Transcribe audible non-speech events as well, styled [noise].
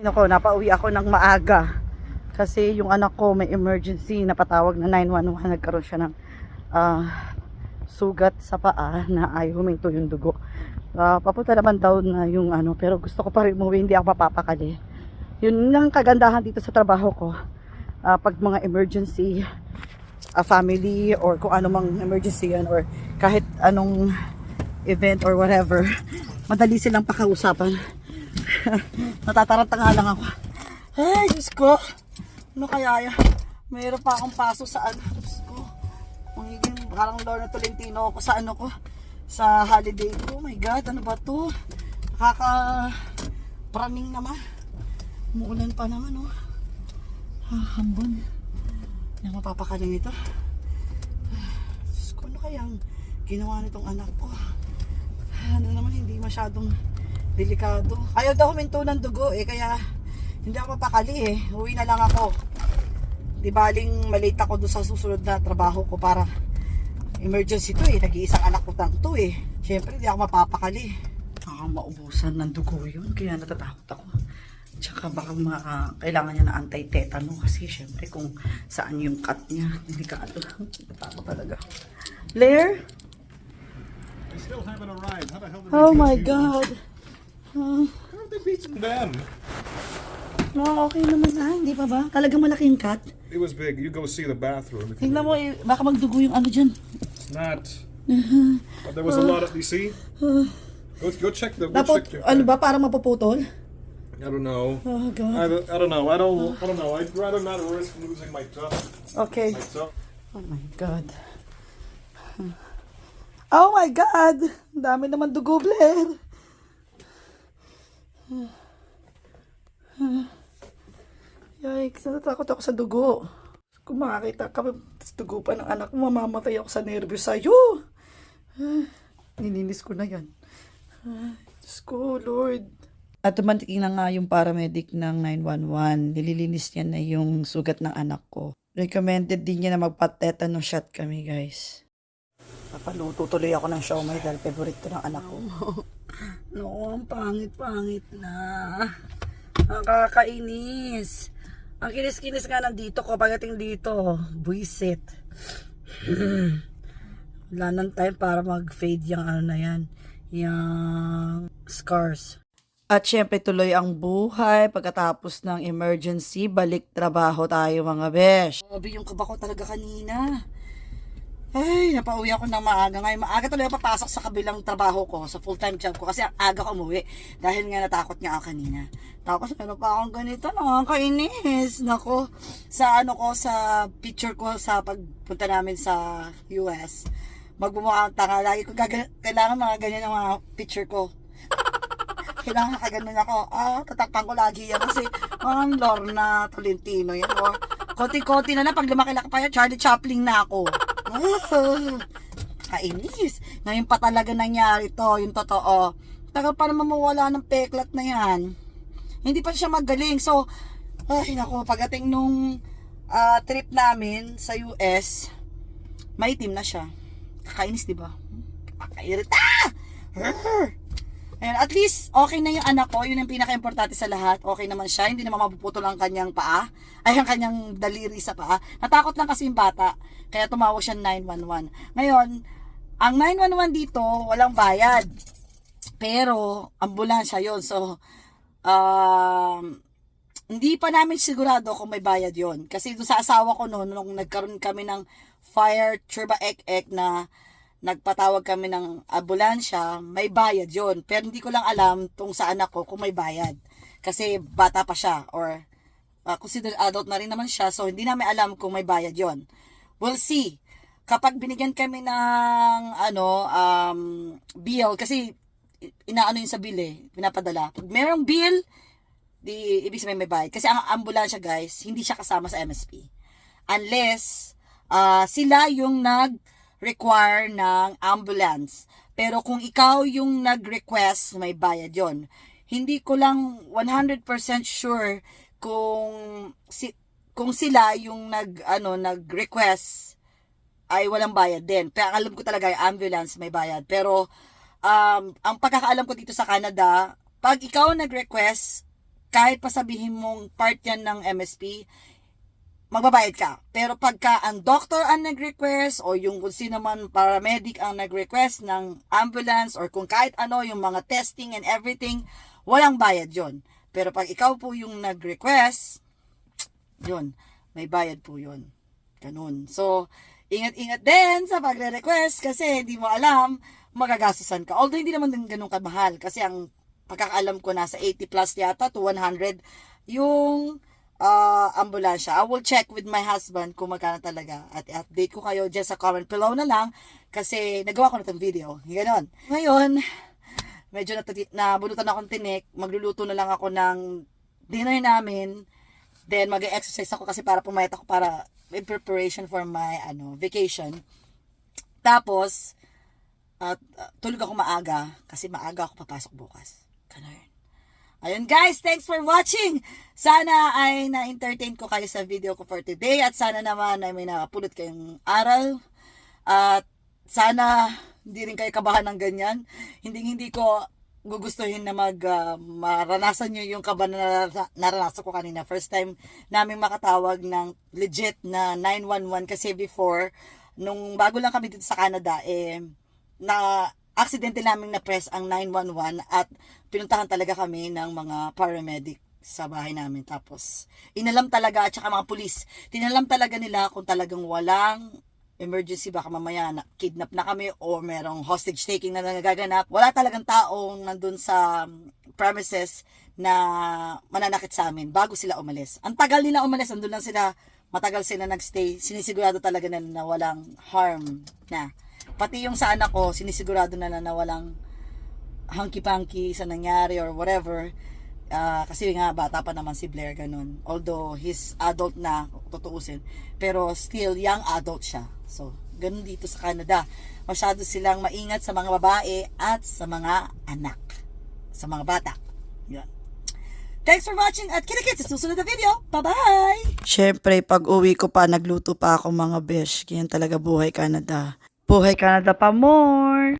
Ay, Nako, napauwi ako ng maaga. Kasi yung anak ko may emergency, napatawag na 911, nagkaroon siya ng ah, sugat sa paa na ay huminto yung dugo. Ah, papunta naman daw na yung ano, pero gusto ko pa rin umuwi, hindi ako mapapakali. Yun ang kagandahan dito sa trabaho ko. Ah, pag mga emergency, a family or kung ano mang emergency yan or kahit anong event or whatever, madali silang pakausapan. [laughs] Natataranta nga lang ako. Ay, Diyos ko. Ano kaya yan? Mayroon pa akong paso sa ano. Diyos ko. Magiging parang Lorna Tolentino ako sa ano ko. Sa holiday ko. Oh my God, ano ba to? Nakaka... Praning naman. Umuulan pa naman, oh. Ah, hambon. Hindi ako mapapakaling ito. Diyos ko, ano kayang ginawa nitong anak ko? Ano naman, hindi masyadong delikado. Ayaw daw huminto ng dugo eh, kaya hindi ako mapakali eh. Uwi na lang ako. Di baling malate ako doon sa susunod na trabaho ko para emergency to eh. Nag-iisang anak ko lang to eh. Siyempre, hindi ako mapapakali. Baka maubusan ng dugo yun, kaya natatakot ako. Tsaka baka ma, kailangan niya na anti-tetano kasi syempre kung saan yung cut niya, delikado. Natatakot talaga. Blair? They still haven't arrived. How the hell did Oh my you? God. Uh, How did they beat them? no, okay naman na, hindi pa ba? Talagang malaking cut. It was big. You go see the bathroom. Tingnan mo, eh, baka magdugo yung ano dyan. It's not. [laughs] But there was a lot of. You see? Go, go check the. Go Dapat, check your, ano ba, parang mapuputol? I don't know. Oh, I God. don't, I don't know. I don't. I don't know. I'd rather not risk losing my toe. Okay. My toe. Oh my God. Oh my God! Ang dami naman dugo, Blair. Yikes, natatakot ako sa dugo. Kung makakita ka sa dugo pa ng anak mo, mamamatay ako sa nervyos sa'yo. Nininis ko na yan. Diyos ko, Lord. At tumantiking na nga yung paramedic ng 911. Nililinis niya na yung sugat ng anak ko. Recommended din niya na magpa-tetanus shot kami, guys. Papaluto tuloy ako ng siomay dahil favorite to ng anak ko. [laughs] no, ang pangit-pangit na. Nakakainis. Ang kinis-kinis nga nandito ko pagdating dito. Buisit. [clears throat] Wala nang time para mag-fade yung ano na yan. Yung scars. At syempre tuloy ang buhay pagkatapos ng emergency, balik trabaho tayo mga besh. Sabi yung kaba ko talaga kanina. Ay, napauwi ako ng maaga. Ngayon, maaga ako papasok sa kabilang trabaho ko, sa full-time job ko. Kasi aga ko umuwi. Dahil nga natakot nga ako kanina. Tapos meron pa akong ganito, nakakainis. Nako, sa ano ko, sa picture ko sa pagpunta namin sa US. Magbumukha ang tanga. Lagi ko kailangan mga ganyan ang mga picture ko. [laughs] kailangan nakaganon ako. Ah, tatakpan ko lagi yan kasi parang Lorna Tolentino yan. Or konti-konti na lang pag lumaki-laki pa yan, Charlie Chaplin na ako. Ah, [laughs] Kainis. Ngayon pa talaga nangyari to, yung totoo. Tagal pa naman mawala ng peklat na yan. Hindi pa siya magaling. So, ay nako, pagdating nung ah, trip namin sa US, maitim na siya. Kakainis, di ba? Kakairita! Arr! Ayan, at least, okay na yung anak ko. Yun ang pinaka-importante sa lahat. Okay naman siya. Hindi naman mapuputol ang kanyang paa. [laughs] Ay, ang kanyang daliri sa paa. Natakot lang kasi yung bata. Kaya tumawag siya 911. Ngayon, ang 911 dito, walang bayad. Pero, ambulansya yon So, um, hindi pa namin sigurado kung may bayad yon Kasi doon sa asawa ko noon, nung nagkaroon kami ng fire turba ek ek na nagpatawag kami ng ambulansya, may bayad yon Pero hindi ko lang alam tong sa anak ko kung may bayad. Kasi bata pa siya or uh, considered adult na rin naman siya. So hindi namin alam kung may bayad yon We'll see. Kapag binigyan kami ng ano, um, bill, kasi inaano yun sa bill eh, pinapadala. Pag merong bill, di ibig sabihin may bayad. Kasi ang ambulansya guys, hindi siya kasama sa MSP. Unless ah, sila yung nag-require ng ambulance. Pero kung ikaw yung nag-request, may bayad yon. Hindi ko lang 100% sure kung si kung sila yung nag ano nag-request ay walang bayad din. Ang alam ko talaga yung ambulance may bayad. Pero um, ang pagkakaalam ko dito sa Canada, pag ikaw nag-request kahit pa sabihin mong part yan ng MSP, magbabayad ka. Pero pagka ang doctor ang nag-request o yung kung sino man paramedic ang nag-request ng ambulance or kung kahit ano yung mga testing and everything, walang bayad yon. Pero pag ikaw po yung nag-request, yun, may bayad po yun. Ganun. So, ingat-ingat din sa pagre-request kasi hindi mo alam, magagastusan ka. Although hindi naman ganun kamahal kasi ang pagkakaalam ko nasa 80 plus yata to 100 yung uh, ambulansya. I will check with my husband kung magkano talaga at update ko kayo dyan sa comment below na lang kasi nagawa ko na itong video. Ganon. Ngayon, medyo natati- nabunutan akong tinik. Magluluto na lang ako ng dinner namin. Then mag-exercise ako kasi para pumayat ako para in preparation for my ano vacation. Tapos at uh, tulog ako maaga kasi maaga ako papasok bukas. Ganun. Ayun guys, thanks for watching. Sana ay na-entertain ko kayo sa video ko for today at sana naman ay may nakapulot kayong aral. At sana hindi rin kayo kabahan ng ganyan. Hindi hindi ko gugustuhin na mag ah, maranasan nyo yung kaba na naranasan ko kanina. First time namin makatawag ng legit na 911 kasi before, nung bago lang kami dito sa Canada, eh, na aksidente namin na press ang 911 at pinuntahan talaga kami ng mga paramedic sa bahay namin. Tapos, inalam talaga at saka mga pulis, tinalam talaga nila kung talagang walang emergency, baka mamaya na, kidnap na kami o merong hostage taking na nagaganap. Wala talagang taong nandun sa um, premises na mananakit sa amin bago sila umalis. Ang tagal nila umalis, nandun lang sila, matagal sila nagstay, sinisigurado talaga nila na walang harm na. Pati yung sa anak ko, sinisigurado na na, walang hanky-panky sa nangyari or whatever. Ah, kasi nga, bata pa naman si Blair, ganun. Although, he's adult na, tutuusin. Pero still, young adult siya. So, ganun dito sa Canada. Masyado silang maingat sa mga babae at sa mga anak. Sa mga bata. Yan. Thanks for watching at kinikit sa susunod na video. Bye-bye! Siyempre, pag uwi ko pa, nagluto pa ako mga besh. Yan talaga buhay Canada. Buhay Canada pa more!